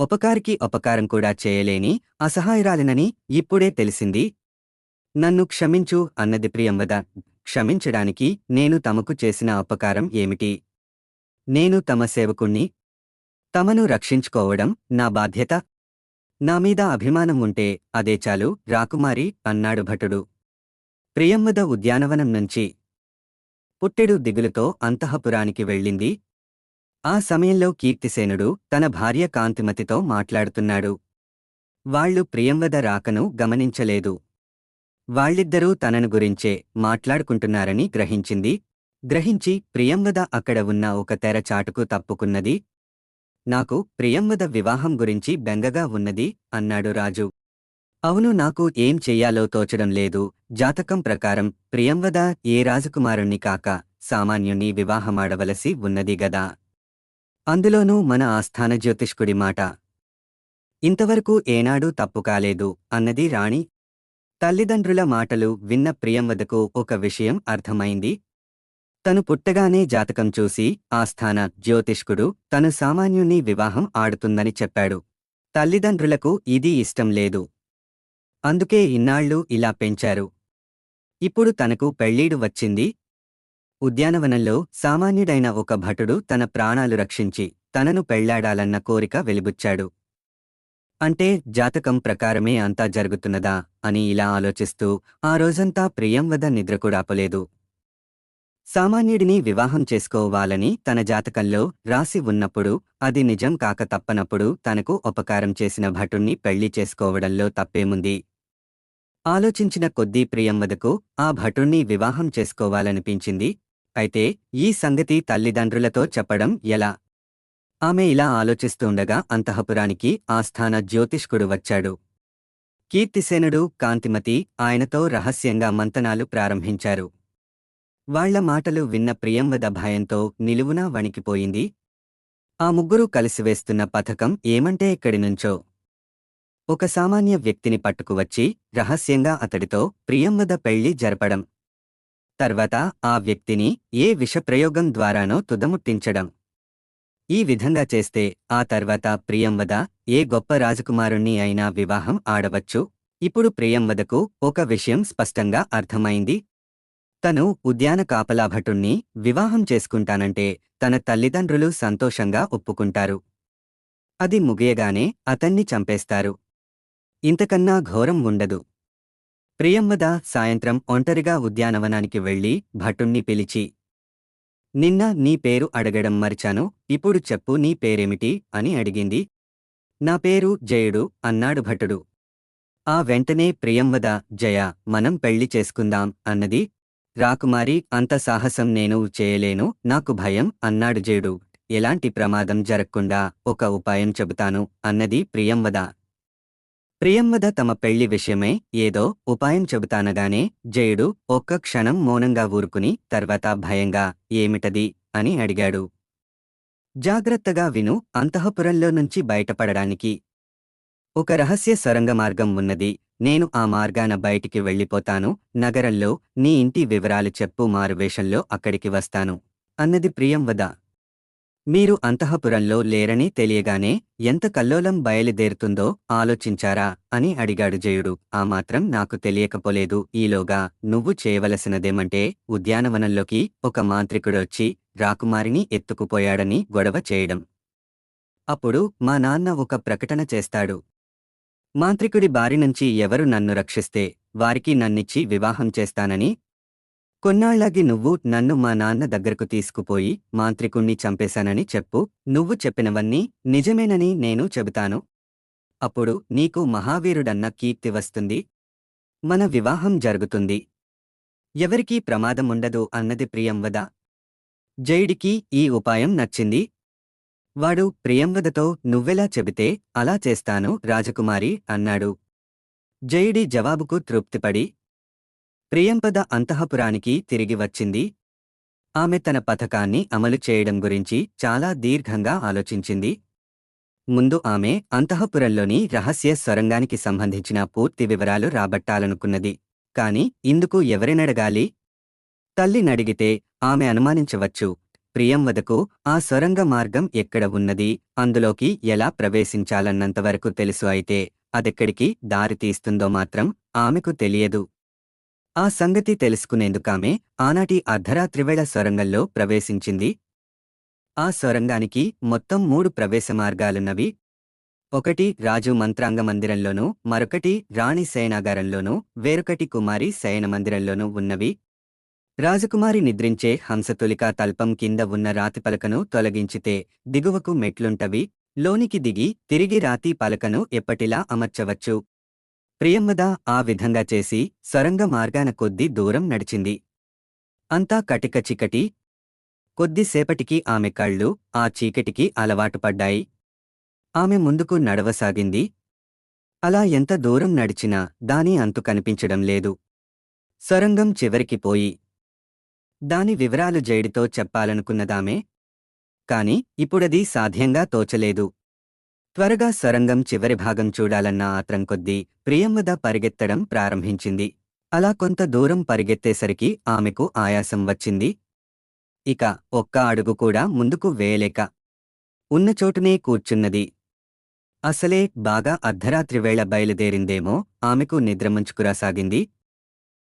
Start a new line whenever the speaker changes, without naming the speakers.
ఉపకారికి ఉపకారం కూడా చేయలేని అసహాయరాలినని ఇప్పుడే తెలిసింది. నన్ను క్షమించు అన్నది ప్రియంవద క్షమించడానికి నేను తమకు చేసిన ఉపకారం ఏమిటి? నేను తమ సేవకుణ్ణి తమను రక్షించుకోవడం నా బాధ్యత. నా మీద అభిమానం ఉంటే అదే చాలు రాకుమారి అన్నాడు భటుడు. ప్రియంవద ఉద్యానవనం నుంచి పుట్టెడు దిగులుతో అంతఃపురానికి వెళ్ళింది. ఆ సమయంలో కీర్తిసేనుడు తన భార్య కాంతిమతితో మాట్లాడుతున్నాడు. వాళ్ళు ప్రియంవద రాకను గమనించలేదు. వాళ్ళిద్దరూ తనను గురించే మాట్లాడుకుంటున్నారని గ్రహించింది. గ్రహించి ప్రియంవద అక్కడ ఉన్న ఒక తెర చాటుకు తప్పుకున్నది. నాకు ప్రియంవద వివాహం గురించి బెంగగా ఉన్నది అన్నాడు రాజు. అవును నాకు ఏం చెయ్యాలో తోచడం లేదు. జాతకం ప్రకారం ప్రియంవద ఏ రాజకుమారుణ్ణి కాక సామాన్యుణ్ణి వివాహమాడవలసి ఉన్నది గదా. అందులోనూ మన ఆస్థాన జ్యోతిష్కుడి మాట. ఇంతవరకు ఏనాడూ తప్పు కాలేదు అన్నది రాణి. తల్లిదండ్రుల మాటలు విన్న ప్రియంవదకు ఒక విషయం అర్థమైంది. తను పుట్టగానే జాతకం చూసి ఆస్థాన జ్యోతిష్కుడు తను సామాన్యుని వివాహం ఆడుతుందని చెప్పాడు. తల్లిదండ్రులకు ఇది ఇష్టం లేదు. అందుకే ఇన్నాళ్ళు ఇలా పెంచారు. ఇప్పుడు తనకు పెళ్ళీడు వచ్చింది. ఉద్యానవనంలో సామాన్యుడైన ఒక భటుడు తన ప్రాణాలు రక్షించి తనను పెళ్ళాడాలన్న కోరిక వెలిబుచ్చాడు. అంటే జాతకం ప్రకారమే అంతా జరుగుతున్నదా అని ఇలా ఆలోచిస్తూ ఆ రోజంతా ప్రియంవద నిద్రకుడాపలేదు సామాన్యుడిని వివాహం చేసుకోవాలని తన జాతకంలో రాసి ఉన్నప్పుడు అది నిజం కాక తప్పనప్పుడు తనకు ఉపకారం చేసిన భటుణ్ణి పెళ్ళి చేసుకోవడంలో తప్పేముంది? ఆలోచించిన కొద్దీ ప్రియంవదకు ఆ భటుణ్ణి వివాహం చేసుకోవాలనిపించింది అయితే ఈ సంగతి తల్లిదండ్రులతో చెప్పడం ఎలా? ఆమె ఇలా ఆలోచిస్తుండగా అంతఃపురానికి ఆస్థాన జ్యోతిష్కుడు వచ్చాడు. కీర్తిసేనుడు కాంతిమతి ఆయనతో రహస్యంగా మంతనాలు ప్రారంభించారు. వాళ్ళ మాటలు విన్న ప్రియంవద భయంతో నిలువునా వణికిపోయింది. ఆ ముగ్గురూ కలిసివేస్తున్న పథకం ఏమంటే ఎక్కడి నుంచో? ఒక సామాన్య వ్యక్తిని పట్టుకువచ్చి రహస్యంగా అతడితో ప్రియంవద పెళ్ళి జరపడం. తర్వాత ఆ వ్యక్తిని ఏ విషప్రయోగం ద్వారానో తుదముట్టించడం. ఈ విధంగా చేస్తే ఆ తర్వాత ప్రియంవద ఏ గొప్ప రాజకుమారుణ్ణి అయినా వివాహం ఆడవచ్చు. ఇప్పుడు ప్రియంవదకు ఒక విషయం స్పష్టంగా అర్థమైంది. తను ఉద్యాన కాపలాభటుణ్ణి వివాహం చేసుకుంటానంటే తన తల్లిదండ్రులు సంతోషంగా ఒప్పుకుంటారు. అది ముగియగానే అతన్ని చంపేస్తారు. ఇంతకన్నా ఘోరం ఉండదు. ప్రియంవద సాయంత్రం ఒంటరిగా ఉద్యానవనానికి వెళ్ళి భటుణ్ణి పిలిచి నిన్న నీ పేరు అడగడం మరిచాను ఇప్పుడు చెప్పు నీ పేరేమిటి? అని అడిగింది. నా పేరు జయుడు అన్నాడు భటుడు. ఆ వెంటనే ప్రియంవద జయ మనం పెళ్ళి చేసుకుందాం అన్నది. రాకుమారి అంత సాహసం నేను చేయలేను నాకు భయం అన్నాడు జయుడు. ఎలాంటి ప్రమాదం జరగకుండా ఒక ఉపాయం చెబుతాను అన్నది ప్రియంవద. ప్రియంవద తమ పెళ్ళి విషయమే ఏదో ఉపాయం చెబుతానగానే జయుడు ఒక్క క్షణం మౌనంగా ఊరుకుని తర్వాత భయంగా ఏమిటది అని అడిగాడు. జాగ్రత్తగా విను అంతఃపురంలో నుంచి బయటపడడానికి. ఒక రహస్య సొరంగ మార్గం ఉన్నది. నేను ఆ మార్గాన బయటికి వెళ్ళిపోతాను. నగరంలో నీ ఇంటి వివరాలు చెప్పు మారువేషంలో అక్కడికి వస్తాను. అన్నది ప్రియంవద. మీరు అంతఃపురంలో లేరని తెలియగానే ఎంత కల్లోలం బయలుదేరుతుందో ఆలోచించారా అని అడిగాడు జయుడు. ఆ మాత్రం నాకు తెలియకపోలేదు. ఈలోగా నువ్వు చేయవలసినదేమంటే ఉద్యానవనంలోకి ఒక మాంత్రికుడొచ్చి రాకుమారిని ఎత్తుకుపోయాడని గొడవ చేయడం. అప్పుడు మా నాన్న ఒక ప్రకటన చేస్తాడు. మాంత్రికుడి బారి నుంచి ఎవరు నన్ను రక్షిస్తే వారికి నన్నిచ్చి వివాహం చేస్తానని కొన్నాళ్ళాగి నువ్వు నన్ను మా నాన్న దగ్గరకు తీసుకుపోయి మాంత్రికుణ్ణి చంపేశానని చెప్పు. నువ్వు చెప్పినవన్నీ నిజమేనని నేను చెబుతాను. అప్పుడు నీకు మహావీరుడన్న కీర్తి వస్తుంది. మన వివాహం జరుగుతుంది. ఎవరికీ ప్రమాదముండదు అన్నది ప్రియంవద జైడికి ఈ ఉపాయం నచ్చింది. వాడు ప్రియంవదతో నువ్వెలా చెబితే అలా చేస్తాను రాజకుమారి అన్నాడు. జయుడి జవాబుకు తృప్తిపడి ప్రియంపద అంతఃపురానికి తిరిగి వచ్చింది. ఆమె తన పథకాన్ని అమలు చేయడం గురించి చాలా దీర్ఘంగా ఆలోచించింది. ముందు ఆమె అంతఃపురంలోని రహస్య సొరంగానికి సంబంధించిన పూర్తి వివరాలు రాబట్టాలనుకున్నది. కాని ఇందుకు ఎవరినడగాలి? తల్లినడిగితే ఆమె అనుమానించవచ్చు. ప్రియంవదకు ఆ సొరంగ మార్గం ఎక్కడ ఉన్నది? అందులోకి ఎలా ప్రవేశించాలన్నంతవరకు తెలుసు అయితే అదెక్కడికి దారి తీస్తుందో మాత్రం ఆమెకు తెలియదు. ఆ సంగతి తెలుసుకునేందుకామె ఆనాటి అర్ధరాత్రివేళ సొరంగంలో ప్రవేశించింది. ఆ సొరంగానికి మొత్తం మూడు ప్రవేశ మార్గాలున్నవి ఒకటి రాజు మంత్రాంగ మందిరంలోనూ మరొకటి రాణి శయనాగారంలోనూ వేరొకటి కుమారి శయన మందిరంలోనూ ఉన్నవి. రాజకుమారి నిద్రించే హంసతులికా తల్పం కింద ఉన్న రాతి పలకను తొలగించితే దిగువకు మెట్లుంటవి. లోనికి దిగి తిరిగి రాతి పలకను ఎప్పటిలా అమర్చవచ్చు. ప్రియంవద ఆ విధంగా చేసి సొరంగ మార్గాన కొద్ది దూరం నడిచింది. అంతా కటిక చీకటి. కొద్దిసేపటికి ఆమె కళ్ళు ఆ చీకటికి అలవాటు పడ్డాయి. ఆమె ముందుకు నడవసాగింది. అలా ఎంత దూరం నడిచినా దాని అంతు కనిపించడం లేదు. సొరంగం చివరికి పోయి దాని వివరాలు జైడితో చెప్పాలనుకున్నదామే. కాని ఇప్పుడది సాధ్యంగా తోచలేదు. త్వరగా సొరంగం చివరి భాగం చూడాలన్న ఆత్రం కొద్దీ ప్రియంవద పరిగెత్తడం ప్రారంభించింది. అలా కొంత దూరం పరిగెత్తేసరికి ఆమెకు ఆయాసం వచ్చింది. ఇక ఒక్క అడుగు కూడా ముందుకు వేయలేక ఉన్న చోటునే కూర్చున్నది. అసలే బాగా అర్ధరాత్రి వేళ బయలుదేరిందేమో ఆమెకు నిద్రముంచుకురాసాగింది